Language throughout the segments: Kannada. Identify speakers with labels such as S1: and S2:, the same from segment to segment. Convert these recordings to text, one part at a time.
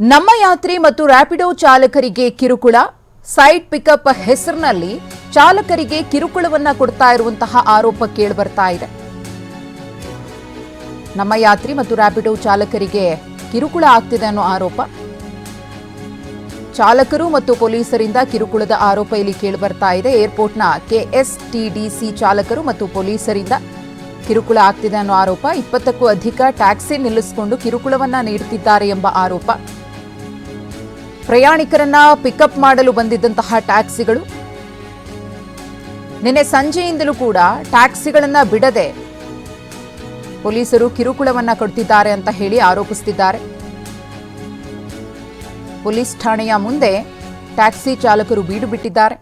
S1: ನಮ್ಮ ಯಾತ್ರಿ ಮತ್ತು ರ್ಯಾಪಿಡೋ ಚಾಲಕರಿಗೆ ಕಿರುಕುಳ. ಸೈಡ್ ಪಿಕಪ್ ಹೆಸರಿನಲ್ಲಿ ಚಾಲಕರಿಗೆ ಕಿರುಕುಳವನ್ನ ಕೊಡ್ತಾ ಇರುವಂತಹ ಆರೋಪ ಕೇಳಿಬರ್ತಾ ಇದೆ. ನಮ್ಮ ಯಾತ್ರಿ ಮತ್ತು ರ್ಯಾಪಿಡೋ ಚಾಲಕರಿಗೆ ಕಿರುಕುಳ ಆಗ್ತಿದೆ ಅನ್ನೋ ಆರೋಪ. ಚಾಲಕರು ಮತ್ತು ಪೊಲೀಸರಿಂದ ಕಿರುಕುಳದ ಆರೋಪ ಇಲ್ಲಿ ಕೇಳಿಬರ್ತಾ ಇದೆ. ಏರ್ಪೋರ್ಟ್ನ ಕೆಎಸ್ಟಿಡಿಸಿ ಚಾಲಕರು ಮತ್ತು ಪೊಲೀಸರಿಂದ ಕಿರುಕುಳ ಆಗ್ತಿದೆ ಅನ್ನೋ ಆರೋಪ. ಇಪ್ಪತ್ತಕ್ಕೂ ಅಧಿಕ ಟ್ಯಾಕ್ಸಿ ನಿಲ್ಲಿಸಿಕೊಂಡು ಕಿರುಕುಳವನ್ನ ನೀಡುತ್ತಿದ್ದಾರೆ ಎಂಬ ಆರೋಪ. ಪ್ರಯಾಣಿಕರನ್ನ ಪಿಕಪ್ ಮಾಡಲು ಬಂದಿದ್ದಂತಹ ಟ್ಯಾಕ್ಸಿಗಳು. ನಿನ್ನೆ ಸಂಜೆಯಿಂದಲೂ ಕೂಡ ಟ್ಯಾಕ್ಸಿಗಳನ್ನ ಬಿಡದೆ ಪೊಲೀಸರು ಕಿರುಕುಳವನ್ನ ಕೊಡ್ತಿದ್ದಾರೆ ಅಂತ ಹೇಳಿ ಆರೋಪಿಸುತ್ತಿದ್ದಾರೆ ಪೊಲೀಸ್ ಠಾಣೆಯ ಮುಂದೆ ಟ್ಯಾಕ್ಸಿ ಚಾಲಕರು ಬೀಡು ಬಿಟ್ಟಿದ್ದಾರೆ.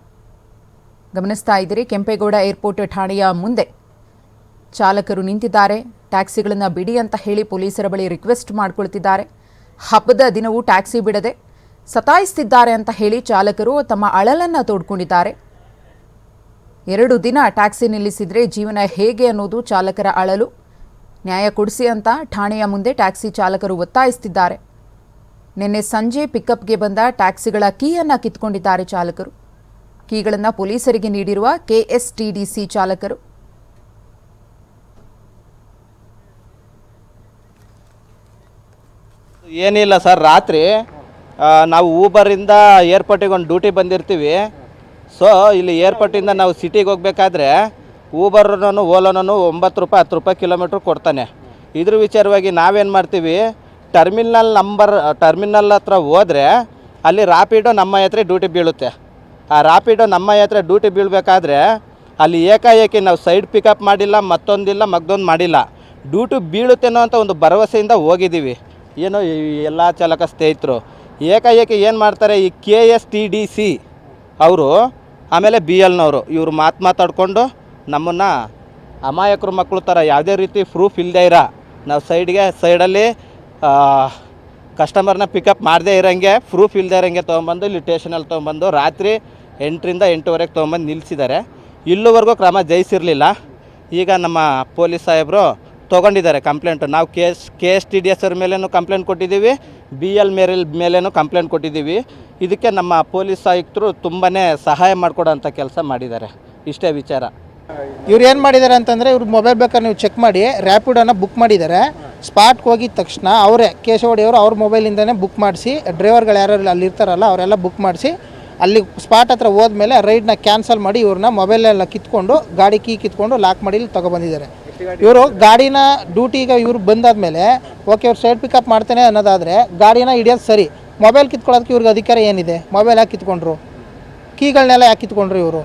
S1: ಗಮನಿಸ್ತಾ ಇದ್ದೀರಿ, ಕೆಂಪೇಗೌಡ ಏರ್ಪೋರ್ಟ್ ಠಾಣೆಯ ಮುಂದೆ ಚಾಲಕರು ನಿಂತಿದ್ದಾರೆ. ಟ್ಯಾಕ್ಸಿಗಳನ್ನು ಬಿಡಿ ಅಂತ ಹೇಳಿ ಪೊಲೀಸರ ಬಳಿ ರಿಕ್ವೆಸ್ಟ್ ಮಾಡ್ಕೊಳ್ತಿದ್ದಾರೆ. ಹಬ್ಬದ ದಿನವೂ ಟ್ಯಾಕ್ಸಿ ಬಿಡದೆ ಸತಾಯಿಸ್ತಿದ್ದಾರೆ ಅಂತ ಹೇಳಿ ಚಾಲಕರು ತಮ್ಮ ಅಳಲನ್ನು ತೋಡ್ಕೊಂಡಿದ್ದಾರೆ. ಎರಡು ದಿನ ಟ್ಯಾಕ್ಸಿ ನಿಲ್ಲಿಸಿದ್ರೆ ಜೀವನ ಹೇಗೆ ಅನ್ನೋದು ಚಾಲಕರ ಅಳಲು. ನ್ಯಾಯ ಕೊಡಿಸಿ ಅಂತ ಠಾಣೆಯ ಮುಂದೆ ಟ್ಯಾಕ್ಸಿ ಚಾಲಕರು ಒತ್ತಾಯಿಸ್ತಿದ್ದಾರೆ ನಿನ್ನೆ ಸಂಜೆ ಪಿಕಪ್ಗೆ ಬಂದ ಟ್ಯಾಕ್ಸಿಗಳ ಕೀಯನ್ನು ಕಿತ್ಕೊಂಡಿದ್ದಾರೆ ಚಾಲಕರು. ಕೀಗಳನ್ನು ಪೊಲೀಸರಿಗೆ ನೀಡಿರುವ ಕೆಎಸ್ಟಿಡಿಸಿ ಚಾಲಕರು.
S2: ಏನಿಲ್ಲ ಸರ್, ರಾತ್ರಿ ನಾವು ಊಬರಿಂದ ಏರ್ಪೋರ್ಟಿಗೆ ಒಂದು ಡ್ಯೂಟಿ ಬಂದಿರ್ತೀವಿ. ಸೊ ಇಲ್ಲಿ ಏರ್ಪೋರ್ಟಿಂದ ನಾವು ಸಿಟಿಗೆ ಹೋಗ್ಬೇಕಾದ್ರೆ ಊಬರ್ನೂ ಓಲೋನೂ ಒಂಬತ್ತು ರೂಪಾಯಿ, ಹತ್ತು ರೂಪಾಯಿ ಕಿಲೋಮೀಟ್ರ್ ಕೊಡ್ತಾನೆ. ಇದ್ರ ವಿಚಾರವಾಗಿ ನಾವೇನು ಮಾಡ್ತೀವಿ? ಟರ್ಮಿನಲ್ ನಂಬರ್ ಟರ್ಮಿನಲ್ ಹತ್ರ ಹೋದರೆ ಅಲ್ಲಿ ರಾಪಿಡೋ ನಮ್ಮ ಯಾತ್ರೆ ಡ್ಯೂಟಿ ಬೀಳುತ್ತೆ. ಆ ರಾಪಿಡೋ ನಮ್ಮ ಯಾತ್ರೆ ಡ್ಯೂಟಿ ಬೀಳಬೇಕಾದ್ರೆ ಅಲ್ಲಿ ಏಕಾಏಕಿ ನಾವು ಸೈಡ್ ಪಿಕಪ್ ಮಾಡಿಲ್ಲ, ಮತ್ತೊಂದಿಲ್ಲ ಮಗ್ದೊಂದು ಮಾಡಿಲ್ಲ. ಡ್ಯೂಟಿ ಬೀಳುತ್ತೇನೋ ಅಂತ ಒಂದು ಭರವಸೆಯಿಂದ ಹೋಗಿದ್ದೀವಿ. ಏನೋ ಎಲ್ಲ ಚಾಲಕ ಸ್ನೇಹಿತರು. ಏಕಾಏಕಿ ಏನು ಮಾಡ್ತಾರೆ ಈ K S T D C ಅವರು, ಆಮೇಲೆ ಬಿ ಎಲ್ನವರು ಇವರು ಮಾತು ಮಾತಾಡಿಕೊಂಡು ನಮ್ಮನ್ನು ಅಮಾಯಕರು ಮಕ್ಕಳು ಥರ ಯಾವುದೇ ರೀತಿ ಪ್ರೂಫ್ ಇಲ್ಲದೆ ಇರ. ನಾವು ಸೈಡ್ಗೆ ಸೈಡಲ್ಲಿ ಕಸ್ಟಮರ್ನ ಪಿಕಪ್ ಮಾಡದೇ ಇರೋಂಗೆ ಪ್ರೂಫ್ ಇಲ್ಲದೆ ಇರೋಂಗೆ ತೊಗೊಂಬಂದು ಇಲ್ಲಿ ಟೇಷನಲ್ಲಿ ತೊಗೊಂಬಂದು ರಾತ್ರಿ ಎಂಟರಿಂದ ಎಂಟುವರೆಗೆ ತೊಗೊಂಬಂದು ನಿಲ್ಲಿಸಿದ್ದಾರೆ ಇಲ್ಲಿವರೆಗೂ ಕ್ರಮ ಜಯಿಸಿರಲಿಲ್ಲ. ಈಗ ನಮ್ಮ ಪೊಲೀಸ್ ಸಾಹೇಬರು ತೊಗೊಂಡಿದ್ದಾರೆ ಕಂಪ್ಲೇಂಟ್ ನಾವು K S K S T D S ಅವ್ರ ಮೇಲೇನು ಕಂಪ್ಲೇಂಟ್ ಕೊಟ್ಟಿದ್ದೀವಿ ಬಿ ಎಲ್ ಮೇರಿಲ್ ಮೇಲೇನು ಕಂಪ್ಲೇಂಟ್ ಕೊಟ್ಟಿದ್ದೀವಿ. ಇದಕ್ಕೆ ನಮ್ಮ ಪೊಲೀಸ್ ಆಯುಕ್ತರು ತುಂಬಾ ಸಹಾಯ ಮಾಡಿಕೊಡೋಂಥ ಕೆಲಸ ಮಾಡಿದ್ದಾರೆ. ಇಷ್ಟೇ ವಿಚಾರ.
S3: ಇವ್ರು ಏನು ಮಾಡಿದ್ದಾರೆ ಅಂತಂದರೆ, ಇವ್ರ ಮೊಬೈಲ್ ಬೇಕಾದ್ರೆ ನೀವು ಚೆಕ್ ಮಾಡಿ ರ್ಯಾಪಿಡೋನ ಬುಕ್ ಮಾಡಿದ್ದಾರೆ ಸ್ಪಾಟ್ಗೆ ಹೋಗಿದ ತಕ್ಷಣ ಅವರೇ ಕೇಶವಡಿ ಅವರು ಅವ್ರ ಮೊಬೈಲಿಂದನೇ ಬುಕ್ ಮಾಡಿಸಿ ಡ್ರೈವರ್ಗಳು ಯಾರು ಅಲ್ಲಿ ಇರ್ತಾರಲ್ಲ, ಅವರೆಲ್ಲ ಬುಕ್ ಮಾಡಿಸಿ, ಅಲ್ಲಿ ಸ್ಪಾಟ್ ಹತ್ರ ಹೋದ್ಮೇಲೆ ರೈಡ್ನ ಕ್ಯಾನ್ಸಲ್ ಮಾಡಿ ಇವ್ರನ್ನ ಮೊಬೈಲೆಲ್ಲ ಕಿತ್ಕೊಂಡು, ಗಾಡಿ ಕೀ ಕಿತ್ಕೊಂಡು ಲಾಕ್ ಮಾಡಿ ಇಲ್ಲಿ ತೊಗೊಬಂದಿದ್ದಾರೆ ಇವರು ಗಾಡಿನ ಡ್ಯೂಟಿಗೆ ಇವ್ರು ಬಂದಾದ್ಮೇಲೆ ಓಕೆ ಇವ್ರು ಸೈಡ್ ಪಿಕಪ್ ಮಾಡ್ತೇನೆ ಅನ್ನೋದಾದರೆ ಗಾಡಿನ ಹಿಡಿಯೋದು ಸರಿ. ಮೊಬೈಲ್ ಕಿತ್ಕೊಳ್ಳೋದಕ್ಕೆ ಇವ್ರಿಗೆ ಅಧಿಕಾರ ಏನಿದೆ? ಮೊಬೈಲ್ ಯಾಕೆ ಕಿತ್ಕೊಂಡ್ರು? ಕೀಗಳನ್ನೆಲ್ಲ ಯಾಕೆ ಕಿತ್ಕೊಂಡ್ರು ಇವರು?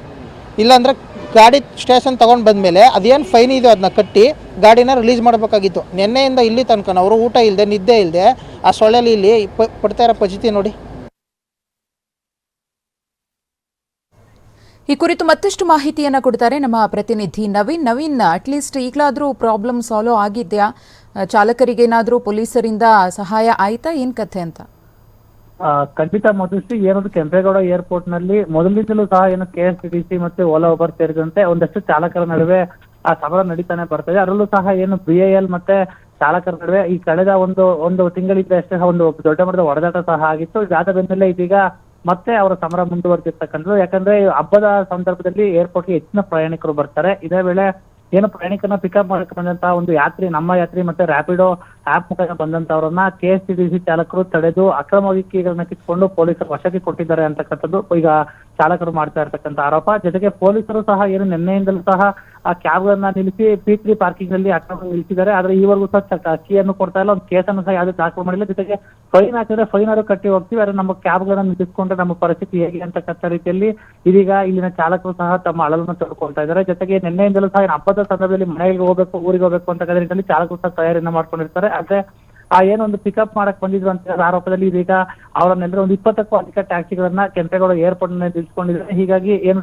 S3: ಇಲ್ಲಾಂದ್ರೆ ಗಾಡಿ ಸ್ಟೇಷನ್ ತೊಗೊಂಡು ಬಂದಮೇಲೆ ಅದೇನು ಫೈನ್ ಇದೆಯೋ ಅದನ್ನ ಕಟ್ಟಿ ಗಾಡಿನ ರಿಲೀಸ್ ಮಾಡಬೇಕಾಗಿತ್ತು. ನಿನ್ನೆಯಿಂದ ಇಲ್ಲಿ ತನಕ ಅವರು ಊಟ ಇಲ್ಲದೆ ನಿದ್ದೆ ಇಲ್ಲದೆ ಆ ಸೊಳ್ಳೆಲಿ ಇಲ್ಲಿ ಪಡ್ತಾ ಇರೋ ಪರಿಸ್ಥಿತಿ ನೋಡಿ.
S1: ಈ ಕುರಿತು ಮತ್ತಷ್ಟು ಮಾಹಿತಿಯನ್ನು ಕೊಡ್ತಾರೆ ನಮ್ಮ ಪ್ರತಿನಿಧಿ ನವೀನ್. ನವೀನ್ ಅಟ್ಲೀಸ್ಟ್ ಈಗಲಾದರೂ ಪ್ರಾಬ್ಲಮ್ ಸಾಲ್ವ್ ಆಗಿದೆಯಾ? ಚಾಲಕರಿಗೇನಾದರೂ ಪೊಲೀಸರಿಂದ ಸಹಾಯ ಆಯ್ತಾ? ಏನ್ ಕಥೆ ಅಂತ?
S4: ಖಂಡಿತ ಮಧುಶ್ರೀ ಏನದು ಕೆಂಪೇಗೌಡ ಏರ್ಪೋರ್ಟ್ನಲ್ಲಿ ಮೊದಲಿಂದಲೂ ಸಹ ಏನು ಕೆ ಎಸ್ ಟಿ ಸಿ ಮತ್ತೆ ಓಲಾ ಉಬರ್ ಸೇರಿದಂತೆ ಒಂದಷ್ಟು ಚಾಲಕರ ನಡುವೆ ಆ ಸಮರ ನಡೀತಾನೆ ಬರ್ತದೆ. ಅದರಲ್ಲೂ ಸಹ ಏನು ಬಿ ಎಲ್ ಮತ್ತೆ ಚಾಲಕರ ನಡುವೆ ಈ ಕಳೆದ ಒಂದು ಒಂದು ತಿಂಗಳಿಂದ ಅಷ್ಟೇ ಒಂದು ದೊಡ್ಡ ಮಟ್ಟದ ಹೊಡೆದಾಟ ಸಹ ಆಗಿತ್ತು. ಇದಾದ ಬೆನ್ನಲ್ಲೇ ಇದೀಗ ಮತ್ತೆ ಅವರ ಸಮರ ಮುಂದುವರೆದಿರ್ತಕ್ಕಂಥದ್ದು. ಯಾಕಂದ್ರೆ ಹಬ್ಬದ ಸಂದರ್ಭದಲ್ಲಿ ಏರ್ಪೋರ್ಟ್ಗೆ ಹೆಚ್ಚಿನ ಪ್ರಯಾಣಿಕರು ಬರ್ತಾರೆ. ಇದೇ ವೇಳೆ ಏನು ಪ್ರಯಾಣಿಕರನ್ನ ಪಿಕಪ್ ಬಂದಂತಹ ಒಂದು ಯಾತ್ರಿ, ನಮ್ಮ ಯಾತ್ರಿ ಮತ್ತೆ ರಾಪಿಡೋ ಆಪ್ ಮುಖಾಂತರ ಬಂದಂತವರನ್ನ K S T D C ಚಾಲಕರು ತಡೆದು ಅಕ್ರಮವಾಗಿ ಕೀಗಳನ್ನ ಕಿತ್ಕೊಂಡು ಪೊಲೀಸರು ವಶಕ್ಕೆ ಕೊಟ್ಟಿದ್ದಾರೆ ಅಂತಕ್ಕಂಥದ್ದು ಈಗ ಚಾಲಕರು ಮಾಡ್ತಾ ಇರ್ತಕ್ಕಂಥ ಆರೋಪ. ಜೊತೆಗೆ ಪೊಲೀಸರು ಸಹ ಏನು ನಿನ್ನೆಯಿಂದಲೂ ಸಹ ಆ ಕ್ಯಾಬ್ ಗಳನ್ನ ನಿಲ್ಲಿಸಿ ಪಿ ತ್ರೀ ಪಾರ್ಕಿಂಗ್ನಲ್ಲಿ ಅಕ್ರಮ ನಿಲ್ಲಿಸಿದ್ದಾರೆ. ಆದ್ರೆ ಈವರೆಗೂ ಸಹ ಕೀಯನ್ನು ಕೊಡ್ತಾ ಇಲ್ಲ. ಒಂದು ಕೇಸನ್ನು ಸಹ ಯಾವ್ದು ದಾಖಲು ಮಾಡಿಲ್ಲ. ಜೊತೆಗೆ ಫೈನ್ ಹಾಕಿದ್ರೆ ಫೈನ್ ಆದ್ರೂ ಕಟ್ಟಿ ಹೋಗ್ತೀವಿ. ಆದ್ರೆ ನಮ್ಮ ಕ್ಯಾಬ್ ಗಳನ್ನ ನಿಲ್ಲಿಸ್ಕೊಂಡ್ರೆ ನಮ್ಮ ಪರಿಸ್ಥಿತಿ ಹೇಗೆ ಅಂತಕ್ಕಂಥ ರೀತಿಯಲ್ಲಿ ಇದೀಗ ಇಲ್ಲಿನ ಚಾಲಕರು ಸಹ ತಮ್ಮ ಅಳಲನ್ನು ತಡ್ಕೊಳ್ತಾ ಇದ್ದಾರೆ. ಜೊತೆಗೆ ನಿನ್ನೆಯಿಂದಲೂ ಸಹ ಹಬ್ಬದ ಸಂದರ್ಭದಲ್ಲಿ ಮನೆಗೆ ಹೋಗ್ಬೇಕು, ಊರಿಗೆ ಹೋಗ್ಬೇಕು ಅಂತ ರೀತಿಯಲ್ಲಿ ಚಾಲಕರು ಸಹ ತಯಾರಿಯನ್ನ ಮಾಡ್ಕೊಂಡಿರ್ತಾರೆ. ಆದ್ರೆ ಆ ಏನೊಂದು ಪಿಕಪ್ ಮಾಡಕ್ ಬಂದಿದ್ರು ಅಂತ ಆರೋಪದಲ್ಲಿ ಇದೀಗ ಅವರನ್ನೆಲ್ಲರೂ ಒಂದು ಇಪ್ಪತ್ತಕ್ಕೂ ಅಧಿಕ ಟ್ಯಾಕ್ಸಿಗಳನ್ನ ಕೆಂಪೇಗೌಡ ಏರ್ಪೋರ್ಟ್ನಲ್ಲಿ ನಿಲ್ಸ್ಕೊಂಡಿದ್ದಾರೆ. ಹೀಗಾಗಿ ಏನು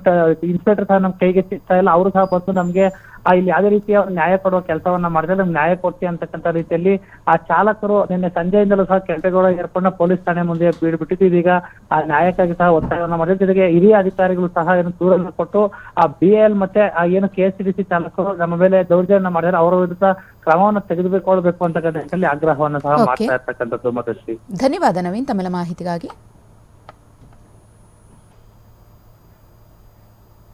S4: ಇನ್ಸ್ಪೆಕ್ಟರ್ ಸಹ ನಮ್ ಕೈಗೆ ಸಿಗ್ತಾ ಇಲ್ಲ. ಅವರು ಸಹ ಬಂದು ನಮ್ಗೆ ಇಲ್ಲಿ ಯಾವುದೇ ರೀತಿಯ ನ್ಯಾಯ ಕೊಡುವ ಕೆಲಸವನ್ನ ಮಾಡಿದ್ರೆ ನಮ್ಗೆ ನ್ಯಾಯ ಕೊಡ್ತಿ ಅಂತಕ್ಕಂಥ ರೀತಿಯಲ್ಲಿ ಆ ಚಾಲಕರು ನಿನ್ನೆ ಸಂಜೆಯಿಂದಲೂ ಸಹ ಕೆಂಪೇಗೌಡ ಏರ್ಪೋರ್ಟ್ ಪೊಲೀಸ್ ಠಾಣೆ ಮುಂದೆ ಬೀಡ್ಬಿಟ್ಟಿದ್ದು ಇದೀಗ ಆ ನ್ಯಾಯಕ್ಕಾಗಿ ಸಹ ಒತ್ತಾಯವನ್ನ ಮಾಡಿದ್ರು. ಜೊತೆಗೆ ಹಿರಿಯ ಅಧಿಕಾರಿಗಳು ಸಹ ಏನು ದೂರನ್ನು ಕೊಟ್ಟು ಆ ಬಿ ಎಲ್ ಮತ್ತೆ ಆ ಏನು ಕೆ ಎಸ್ ಟಿ ಸಿ ಚಾಲಕರು ನಮ್ಮ ಮೇಲೆ ದೌರ್ಜನ್ಯ ಮಾಡಿದ್ರೆ ಅವರ ವಿರುದ್ಧ ಕ್ರಮವನ್ನು ತೆಗೆದುಕೊಳ್ಬೇಕು ಅಂತಕ್ಕಂಥ ಆಗ್ರಹವನ್ನು ಸಹ. ಮಾಡ್ತಾ ಇರ್ತಕ್ಕಂಥದ್ದು ಮತ್ತಷ್ಟು.
S1: ಧನ್ಯವಾದ ನವೀನ್ ತಮ್ಮೆಲ್ಲ ಮಾಹಿತಿಗಾಗಿ.